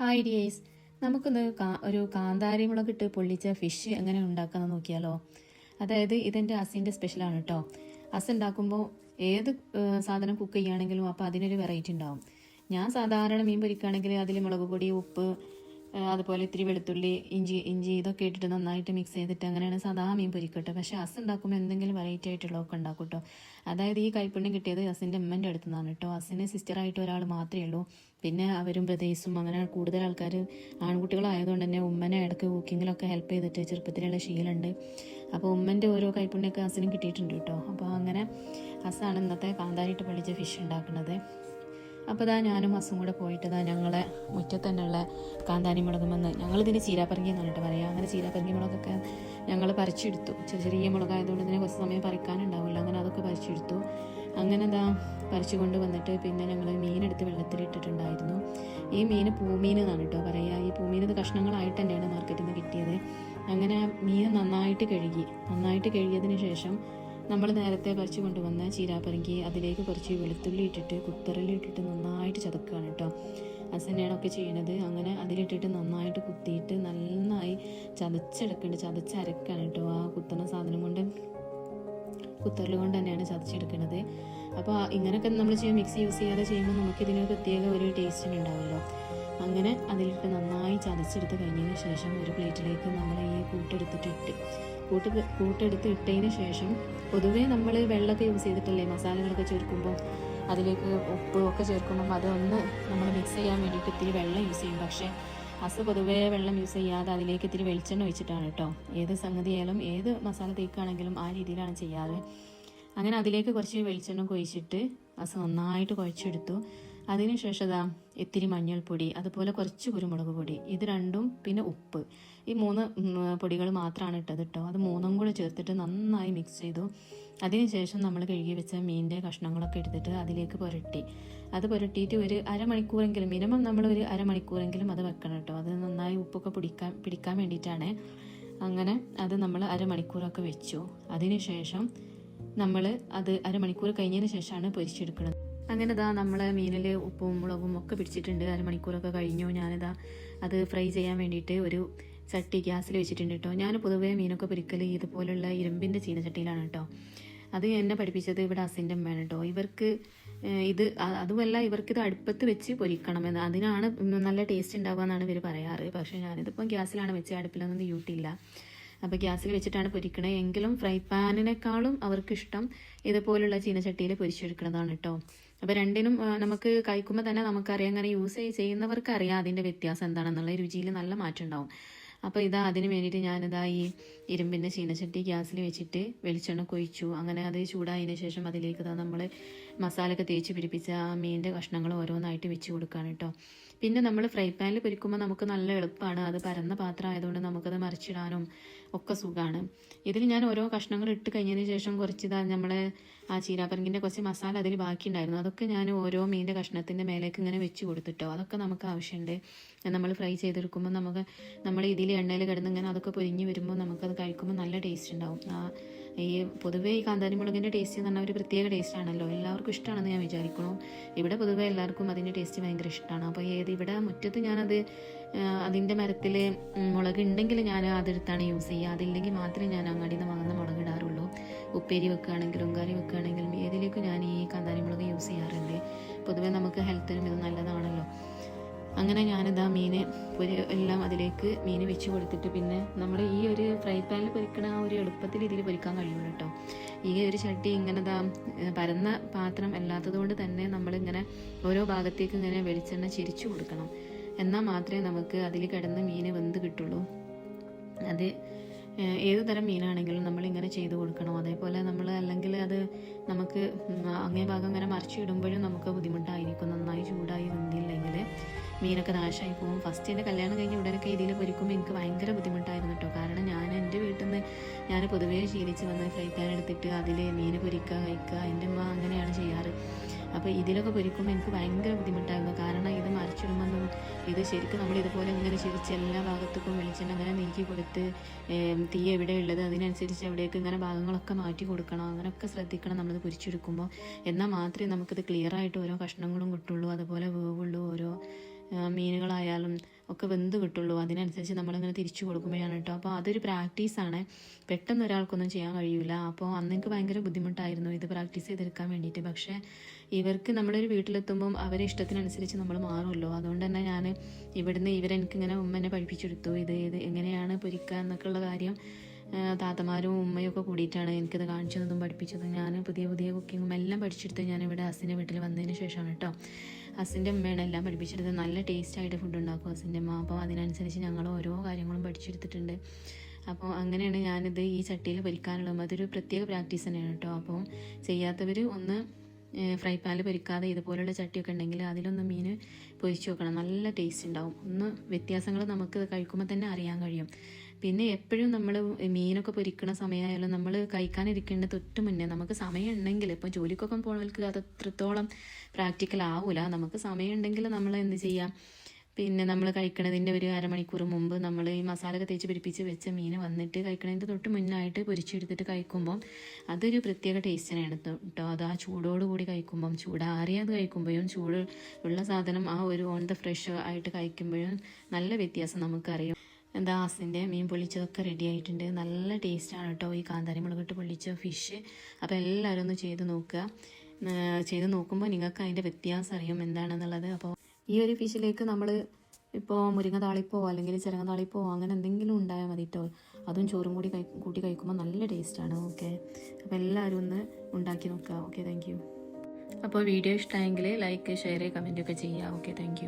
Hi dears നമുക്കൊന്ന് ഒരു കാന്താരി മുളകിട്ട് പൊള്ളിച്ച ഫിഷ് എങ്ങനെ ഉണ്ടാക്കാന്ന് നോക്കിയാലോ. അതായത് ഇതെന്റെ അസിന്റെ സ്പെഷ്യലാണ് കേട്ടോ അസ് ഉണ്ടാക്കുമ്പോൾ ഏത് സാധനം കുക്ക് ചെയ്യുകയാണെങ്കിലും അപ്പോൾ അതിനൊരു വെറൈറ്റി ഉണ്ടാവും. ഞാൻ സാധാരണ മീൻ പൊരിക്കുകയാണെങ്കിൽ അതിൽ മുളക് പൊടി ഉപ്പ് അതുപോലെ ഇത്തിരി വെളുത്തുള്ളി ഇഞ്ചി ഇഞ്ചി ഇതൊക്കെ ഇട്ടിട്ട് നന്നായിട്ട് മിക്സ് ചെയ്തിട്ട് അങ്ങനെയാണ് സാധാ മീൻ പൊരിക്കട്ടെ. പക്ഷേ അസ് ഉണ്ടാക്കുമ്പോൾ എന്തെങ്കിലും വെറൈറ്റി ആയിട്ടുള്ളതൊക്കെ ഉണ്ടാക്കും കേട്ടോ അതായത് ഈ കൈപ്പുണ്യം കിട്ടിയത് അസിന്റെ അമ്മന്റെ അടുത്ത് നിന്നാണ് കേട്ടോ അസിന് സിസ്റ്ററായിട്ട് ഒരാൾ മാത്രമേ ഉള്ളൂ. പിന്നെ അവരും ബ്രദേഴ്സും അങ്ങനെ കൂടുതൽ ആൾക്കാർ ആൺകുട്ടികളായതുകൊണ്ട് തന്നെ ഉമ്മനെ ഇടയ്ക്ക് കുക്കിങ്ങിലൊക്കെ ഹെൽപ്പ് ചെയ്തിട്ട് ചെറുപ്പത്തിലുള്ള ശീലമുണ്ട്. അപ്പോൾ ഉമ്മന്റെ ഓരോ കൈപ്പുണ്യൊക്കെ അസിനും കിട്ടിയിട്ടുണ്ട് കേട്ടോ. അപ്പോൾ അങ്ങനെ അസാണ് ഇന്നത്തെ കാന്താരിട്ട് പൊള്ളിച്ച ഫിഷ് ഉണ്ടാക്കുന്നത്. അപ്പോൾ ഇതാ ഞാനും അസും കൂടെ പോയിട്ട് ഞങ്ങളെ മുറ്റത്ത് തന്നെയുള്ള കാന്താരി മുളകും വന്ന് ഞങ്ങളിതിന് ചീരാപ്പറങ്കി എന്നാണ് കേട്ടോ പറയുക. അങ്ങനെ ചീരാപ്പറങ്കി മുളകൊക്കെ ഞങ്ങൾ പറിച്ചെടുത്തു. ചെറിയ ചെറിയ മുളകായതുകൊണ്ട് ഇതിനെ കുറച്ച് സമയം പറിക്കാനുണ്ടാവില്ല അങ്ങനെ അതൊക്കെ പറിച്ചെടുത്തു. അങ്ങനെ എന്താ പറിച്ചു കൊണ്ട് വന്നിട്ട് പിന്നെ ഞങ്ങൾ മീനെടുത്ത് വെള്ളത്തിലിട്ടിട്ടുണ്ടായിരുന്നു. ഈ മീൻ പൂമീൻ എന്നാണ് കേട്ടോ പറയുക. ഈ പൂമീൻ കഷ്ണങ്ങളായിട്ട് തന്നെയാണ് മാർക്കറ്റിൽ നിന്ന് കിട്ടിയത്. അങ്ങനെ മീൻ നന്നായിട്ട് കഴുകി. നന്നായിട്ട് കഴുകിയതിന് ശേഷം നമ്മൾ നേരത്തെ പറിച്ചു കൊണ്ടുവന്ന ചീരാപ്പറങ്കി അതിലേക്ക് കുറച്ച് വെളുത്തുള്ളി ഇട്ടിട്ട് കുക്കറിലിട്ടിട്ട് നന്നായിട്ട് ചതക്കുകയാണ് കേട്ടോ. അസന്നെയാണ് ഒക്കെ ചെയ്യണത്. അങ്ങനെ അതിലിട്ടിട്ട് നന്നായിട്ട് കുത്തിയിട്ട് നന്നായി ചതച്ചെടുക്കേണ്ട. ചതച്ചരക്കാണ് കേട്ടോ ആ കുത്തുന്ന സാധനം കൊണ്ട്. കുത്തറിൽ കൊണ്ട് തന്നെയാണ് ചതച്ചെടുക്കുന്നത് അപ്പോൾ ഇങ്ങനെയൊക്കെ നമ്മൾ ചെയ്യും. മിക്സി യൂസ് ചെയ്യാതെ ചെയ്യുമ്പോൾ നമുക്ക് ഇതിനൊരു പ്രത്യേക ഒരു ടേസ്റ്റിന് ഉണ്ടാവുമല്ലോ. അങ്ങനെ അതിലിട്ട് നന്നായി ചതച്ചെടുത്ത് കഴിഞ്ഞതിന് ശേഷം ഒരു പ്ലേറ്റിലേക്ക് നമ്മൾ ഈ കൂട്ടെടുത്തിട്ട് ഇട്ട് കൂട്ട് കൂട്ടെടുത്ത് ഇട്ടതിന് ശേഷം പൊതുവേ നമ്മൾ വെള്ളമൊക്കെ യൂസ് ചെയ്തിട്ടല്ലേ മസാലകളൊക്കെ ചേർക്കുമ്പോൾ അതിലേക്ക് ഉപ്പ് ഒക്കെ അതൊന്ന് നമ്മൾ മിക്സ് ചെയ്യാൻ വേണ്ടിയിട്ട് ഇത്തിരി വെള്ളം യൂസ് ചെയ്യും. പക്ഷേ അസ് പൊതുവേ വെള്ളം യൂസ് ചെയ്യാതെ അതിലേക്ക് ഇത്തിരി വെളിച്ചെണ്ണ ഒഴിച്ചിട്ടാണ് കേട്ടോ. ഏത് സംഗതിയായാലും ഏത് മസാല തേക്കാണെങ്കിലും ആ രീതിയിലാണ് ചെയ്യാറ്. അങ്ങനെ അതിലേക്ക് കുറച്ച് വെളിച്ചെണ്ണ കൊഴിച്ചിട്ട് അസ് നന്നായിട്ട് കുഴച്ചെടുത്തു. അതിനുശേഷം ഇത്തിരി മഞ്ഞൾപ്പൊടി അതുപോലെ കുറച്ച് കുരുമുളക് പൊടി ഇത് രണ്ടും പിന്നെ ഉപ്പ്. ഈ മൂന്ന് പൊടികൾ മാത്രമാണ് ഇട്ടത് കേട്ടോ അത് മൂന്നും കൂടെ ചേർത്തിട്ട് നന്നായി മിക്സ് ചെയ്തു. അതിനുശേഷം നമ്മൾ കഴുകി വെച്ച മീനിന്റെ കഷ്ണങ്ങളൊക്കെ എടുത്തിട്ട് അതിലേക്ക് പുരട്ടി. അത് പുരട്ടിയിട്ട് ഒരു അരമണിക്കൂറെങ്കിലും മിനിമം നമ്മൾ ഒരു അരമണിക്കൂറെങ്കിലും അത് വെക്കണം കേട്ടോ അത് നന്നായി ഉപ്പൊക്കെ പിടിക്കാൻ പിടിക്കാൻ വേണ്ടിയിട്ടാണ്. അങ്ങനെ അത് നമ്മൾ അരമണിക്കൂറൊക്കെ വെച്ചു. അതിനുശേഷം നമ്മൾ അത് അരമണിക്കൂർ കഴിഞ്ഞതിന് ശേഷമാണ് പൊരിച്ചെടുക്കുന്നത് അങ്ങനെ ഇതാ നമ്മൾ മീനിൽ ഉപ്പും മുളകും ഒക്കെ പിടിച്ചിട്ടുണ്ട്. അരമണിക്കൂറൊക്കെ കഴിഞ്ഞു. ഞാനിതാ അത് ഫ്രൈ ചെയ്യാൻ വേണ്ടിയിട്ട് ഒരു ചട്ടി ഗ്യാസിൽ വെച്ചിട്ടുണ്ട് കേട്ടോ ഞാൻ പൊതുവേ മീനൊക്കെ പൊരിക്കൽ ഇതുപോലുള്ള ഇരുമ്പിന്റെ ചീനച്ചട്ടിയിലാണ് കേട്ടോ അത് എന്നെ പഠിപ്പിച്ചത് ഇവിടെ അസിന്റെ അമ്മയാണ് കേട്ടോ ഇവർക്ക് ഇത് അതുമല്ല ഇവർക്ക് ഇത് അടുപ്പത്ത് വെച്ച് പൊരിക്കണമെന്ന് അതിനാണ് നല്ല ടേസ്റ്റ് ഉണ്ടാവുക എന്നാണ് ഇവർ പറയാറ്. പക്ഷേ ഞാനിതിപ്പം ഗ്യാസിലാണ് വെച്ച് അടുപ്പിലൊന്നും യൂട്ടില്ല അപ്പോൾ ഗ്യാസിൽ വെച്ചിട്ടാണ് പൊരിക്കണത് എങ്കിലും ഫ്രൈ പാനിനേക്കാളും അവർക്കിഷ്ടം ഇതുപോലുള്ള ചീനച്ചട്ടിയിൽ പൊരിച്ചെടുക്കുന്നതാണ് കേട്ടോ അപ്പോൾ രണ്ടിനും നമുക്ക് കഴിക്കുമ്പോൾ തന്നെ നമുക്കറിയാം അങ്ങനെ യൂസ് ചെയ്യുന്നവർക്ക് അറിയാം അതിന്റെ വ്യത്യാസം എന്താണെന്നുള്ള രുചിയിൽ നല്ല മാറ്റം ഉണ്ടാവും അപ്പോൾ ഇതാ അതിന് വേണ്ടിയിട്ട് ഞാനിതാ ഈ ഇരുമ്പിന്റെ ചീനച്ചട്ടി ഗ്യാസിൽ വെച്ചിട്ട് വെളിച്ചെണ്ണ കൊഴിച്ചു. അങ്ങനെ അത് ചൂടായതിന് ശേഷം അതിലേക്ക് നമ്മൾ മസാലയൊക്കെ തേച്ച് പിടിപ്പിച്ച ആ കഷ്ണങ്ങൾ ഓരോന്നായിട്ട് വെച്ച് കൊടുക്കുകയാണ് കേട്ടോ. പിന്നെ നമ്മൾ ഫ്രൈ പാനിൽ പൊരിക്കുമ്പോൾ നമുക്ക് നല്ല എളുപ്പമാണ്. അത് പരന്ന പാത്രം ആയതുകൊണ്ട് നമുക്കത് മറിച്ചിടാനും ഒക്കെ സുഖമാണ് ഇതിൽ ഞാൻ ഓരോ കഷ്ണങ്ങൾ ഇട്ട് കഴിഞ്ഞതിന് ശേഷം കുറച്ച് ഇതാ നമ്മളെ ആ ചീരാപ്പരങ്കിന്റെ കുറച്ച് മസാല അതിൽ ബാക്കിയുണ്ടായിരുന്നു. അതൊക്കെ ഞാൻ ഓരോ മീനിന്റെ കഷ്ണത്തിന്റെ മേലേക്ക് ഇങ്ങനെ വെച്ച് കൊടുത്തിട്ടോ. അതൊക്കെ നമുക്ക് ആവശ്യമുണ്ട്. നമ്മൾ ഫ്രൈ ചെയ്തെടുക്കുമ്പോൾ നമുക്ക് നമ്മൾ ഇതിൽ എണ്ണയിൽ കിടന്ന് ഇങ്ങനെ അതൊക്കെ പൊരിഞ്ഞ് വരുമ്പോൾ നമുക്കത് കഴിക്കുമ്പോൾ നല്ല ടേസ്റ്റ് ഉണ്ടാവും. ആ ഈ പൊതുവേ ഈ കാന്താരി മുളകിന്റെ ടേസ്റ്റ് എന്ന് പറഞ്ഞാൽ ഒരു പ്രത്യേക ടേസ്റ്റ് ആണല്ലോ. എല്ലാവർക്കും ഇഷ്ടമാണെന്ന് ഞാൻ വിചാരിക്കുന്നു. ഇവിടെ പൊതുവേ എല്ലാവർക്കും അതിന്റെ ടേസ്റ്റ് ഭയങ്കര ഇഷ്ടമാണ് അപ്പോൾ ഏത് ഇവിടെ മുറ്റത്ത് ഞാനത് അതിന്റെ മരത്തിൽ മുളക് ഉണ്ടെങ്കിൽ ഞാൻ അതെടുത്താണ് യൂസ് ചെയ്യുക. അതില്ലെങ്കിൽ മാത്രമേ ഞാൻ അങ്ങാടിയിൽ നിന്ന് വാങ്ങുന്ന മുളക് ഇടാറുള്ളൂ. ഉപ്പേരി വെക്കുകയാണെങ്കിലും കറി വെക്കുകയാണെങ്കിലും ഏതിലേക്കും ഞാൻ ഈ കാന്താരി മുളക് യൂസ് ചെയ്യാറുണ്ട്. പൊതുവേ നമുക്ക് ഹെൽത്തിനും ഇത് നല്ലതാണല്ലോ. അങ്ങനെ ഞാനിതാ മീന് ഒരു എല്ലാം അതിലേക്ക് മീൻ വെച്ച് കൊടുത്തിട്ട് പിന്നെ നമ്മുടെ ഈ ഒരു ഫ്രൈ പാനിൽ പൊരിക്കണ ആ ഒരു എളുപ്പത്തിൽ ഇതിൽ പൊരിക്കാൻ കഴിയുള്ളൂ കേട്ടോ ഈ ഒരു ചട്ടി ഇങ്ങനെ ദാ പരന്ന പാത്രം അല്ലാത്തതുകൊണ്ട് തന്നെ നമ്മളിങ്ങനെ ഓരോ ഭാഗത്തേക്ക് ഇങ്ങനെ വെളിച്ചെണ്ണ ചിരിച്ചു കൊടുക്കണം. എന്നാൽ മാത്രമേ നമുക്ക് അതിൽ കിടന്ന് മീൻ വെന്ത് കിട്ടുള്ളൂ. അത് ഏത് തരം മീനാണെങ്കിലും നമ്മൾ ഇങ്ങനെ ചെയ്ത് കൊടുക്കണം. അതേപോലെ നമ്മൾ അല്ലെങ്കിൽ അത് നമുക്ക് അങ്ങേ ഭാഗം ഇങ്ങനെ മറിച്ചിടുമ്പോഴും നമുക്ക് ബുദ്ധിമുട്ടായിരിക്കും. നന്നായി ചൂടായി വന്നില്ലെങ്കിൽ മീനൊക്കെ നാശമായി പോകും. ഫസ്റ്റ് എന്റെ കല്യാണം കഴിഞ്ഞ് ഉടനൊക്കെ ഇതിൽ പൊരിക്കുമ്പോൾ എനിക്ക് ഭയങ്കര ബുദ്ധിമുട്ടായിരുന്നു കേട്ടോ. കാരണം ഞാൻ എന്റെ വീട്ടിൽ നിന്ന് ഞാൻ പൊതുവേ ശീലിച്ച് വന്ന് ഫ്രൈ പാൻ എടുത്തിട്ട് അതിൽ മീൻ പൊരിക്കുക കഴിക്കുക എന്റെ അമ്മ അങ്ങനെയാണ് ചെയ്യാറ്. അപ്പോൾ ഇതിലൊക്കെ പൊരിക്കുമ്പോൾ എനിക്ക് ഭയങ്കര ബുദ്ധിമുട്ടായിരുന്നു. കാരണം ഇത് മറിച്ചിടുമ്പോൾ ഇത് ശരിക്കും നമ്മൾ ഇതുപോലെ ഇങ്ങനെ ചിരിച്ച് എല്ലാ ഭാഗത്തേക്കും വെളിച്ചെണ്ണ അങ്ങനെ നീക്കി കൊടുത്ത് തീ എവിടെ ഉള്ളത് അതിനനുസരിച്ച് അവിടേക്ക് ഇങ്ങനെ ഭാഗങ്ങളൊക്കെ മാറ്റി കൊടുക്കണം അങ്ങനെയൊക്കെ ശ്രദ്ധിക്കണം നമ്മളിത് പൊരിച്ചെടുക്കുമ്പോൾ. എന്നാൽ മാത്രമേ നമുക്കിത് ക്ലിയർ ആയിട്ട് ഓരോ കഷ്ണങ്ങളും കിട്ടുള്ളൂ അതുപോലെ വേവുള്ളൂ ഓരോ മീനുകളായാലും ഒക്കെ വെന്ത് കിട്ടുള്ളൂ. അതിനനുസരിച്ച് നമ്മളിങ്ങനെ തിരിച്ചു കൊടുക്കുമ്പോഴാണ് കേട്ടോ. അപ്പോൾ അതൊരു പ്രാക്ടീസാണ് പെട്ടെന്ന് ഒരാൾക്കൊന്നും ചെയ്യാൻ കഴിയില്ല അപ്പോൾ അന്ന് എനിക്ക് ഭയങ്കര ബുദ്ധിമുട്ടായിരുന്നു ഇത് പ്രാക്ടീസ് ചെയ്തെടുക്കാൻ വേണ്ടിയിട്ട്. പക്ഷേ ഇവർക്ക് നമ്മളൊരു വീട്ടിലെത്തുമ്പം അവരെ ഇഷ്ടത്തിനനുസരിച്ച് നമ്മൾ മാറുമല്ലോ. അതുകൊണ്ട് തന്നെ ഞാൻ ഇവിടുന്ന് ഇവരെനിക്കിങ്ങനെ ഉമ്മനെ പഠിപ്പിച്ചെടുത്തു. ഇത് ഇത് എങ്ങനെയാണ് പൊരിക്കുക എന്നൊക്കെയുള്ള കാര്യം താത്തമാരും ഉമ്മയും ഒക്കെ കൂടിയിട്ടാണ് എനിക്കത് കാണിച്ചു തന്നതും പഠിപ്പിച്ചതും. ഞാൻ പുതിയ പുതിയ കുക്കിങ്ങും എല്ലാം പഠിച്ചെടുത്ത് ഞാൻ ഇവിടെ അസിന്റെ വീട്ടിൽ വന്നതിന് ശേഷമാണ് കേട്ടോ. ഹസിന്റെ അമ്മയാണ് എല്ലാം പഠിപ്പിച്ചെടുത്ത് നല്ല ടേസ്റ്റ് ആയിട്ട് ഫുഡ് ഉണ്ടാക്കും ഹസിന്റെ അമ്മ അപ്പോൾ അതിനനുസരിച്ച് ഞങ്ങൾ ഓരോ കാര്യങ്ങളും പഠിച്ചെടുത്തിട്ടുണ്ട്. അപ്പോൾ അങ്ങനെയാണ് ഞാനിത് ഈ ചട്ടിയിൽ പൊരിക്കാനുള്ളത്. അതൊരു പ്രത്യേക പ്രാക്ടീസ് തന്നെയാണ് കേട്ടോ. അപ്പോൾ ചെയ്യാത്തവർ ഒന്ന് ഫ്രൈ പാനിൽ പൊരിക്കാതെ ഇതുപോലുള്ള ചട്ടിയൊക്കെ ഉണ്ടെങ്കിൽ അതിലൊന്ന് മീൻ പൊരിച്ച് വെക്കണം. നല്ല ടേസ്റ്റ് ഉണ്ടാവും. ഒന്ന് വ്യത്യാസങ്ങൾ നമുക്ക് കഴിക്കുമ്പോൾ തന്നെ അറിയാൻ കഴിയും. പിന്നെ എപ്പോഴും നമ്മൾ മീനൊക്കെ പൊരിക്കണ സമയമായാലും നമ്മൾ കഴിക്കാനിരിക്കേണ്ട തൊട്ട് മുന്നേ നമുക്ക് സമയം ഇപ്പോൾ ജോലിക്കൊക്കെ പോകുന്നവർക്ക് അത് അത്രത്തോളം പ്രാക്ടിക്കൽ ആവില്ല നമുക്ക് സമയം ഉണ്ടെങ്കിൽ നമ്മൾ എന്ത് ചെയ്യാം? പിന്നെ നമ്മൾ കഴിക്കണതിന്റെ ഒരു അരമണിക്കൂർ മുമ്പ് നമ്മൾ ഈ മസാല ഒക്കെ തേച്ച് പിടിപ്പിച്ച് വെച്ച മീൻ വന്നിട്ട് കഴിക്കണതിന്റെ തൊട്ട് മുന്നായിട്ട് പൊരിച്ചെടുത്തിട്ട് കഴിക്കുമ്പോൾ അതൊരു പ്രത്യേക ടേസ്റ്റിനാണ് കേട്ടോ അത് ആ ചൂടോട് കൂടി കഴിക്കുമ്പം ചൂടാറിയാതെ കഴിക്കുമ്പോഴും ചൂട് ഉള്ള സാധനം ആ ഒരു ഓൺ ദ ഫ്രഷ് ആയിട്ട് കഴിക്കുമ്പോഴും നല്ല വ്യത്യാസം നമുക്കറിയാം. ആസിന്റെ മീൻ പൊള്ളിച്ചതൊക്കെ റെഡി ആയിട്ടുണ്ട്. നല്ല ടേസ്റ്റാണ് കേട്ടോ ഈ കാന്താരി മുളകിട്ട് പൊള്ളിച്ച ഫിഷ് അപ്പോൾ എല്ലാവരും ഒന്ന് ചെയ്ത് നോക്കുക. ചെയ്ത് നോക്കുമ്പോൾ നിങ്ങൾക്ക് അതിന്റെ വ്യത്യാസം അറിയും എന്താണെന്നുള്ളത്. അപ്പോൾ ഈ ഒരു ഫിഷിലേക്ക് നമ്മൾ ഇപ്പോൾ മുരിങ്ങ താളിപ്പോ അല്ലെങ്കിൽ ചിരങ്ങ താളിപ്പോ അങ്ങനെ എന്തെങ്കിലും ഉണ്ടായാൽ മതി കേട്ടോ അതും ചോറും കൂടി കഴി കൂട്ടി കഴിക്കുമ്പോൾ നല്ല ടേസ്റ്റാണ് ഓക്കെ അപ്പോൾ എല്ലാവരും ഒന്ന് ഉണ്ടാക്കി നോക്കുക. ഓക്കെ താങ്ക് അപ്പോൾ വീഡിയോ ഇഷ്ടമായെങ്കിൽ ലൈക്ക് ഷെയർ കമന്റൊക്കെ ചെയ്യുക. Okay thank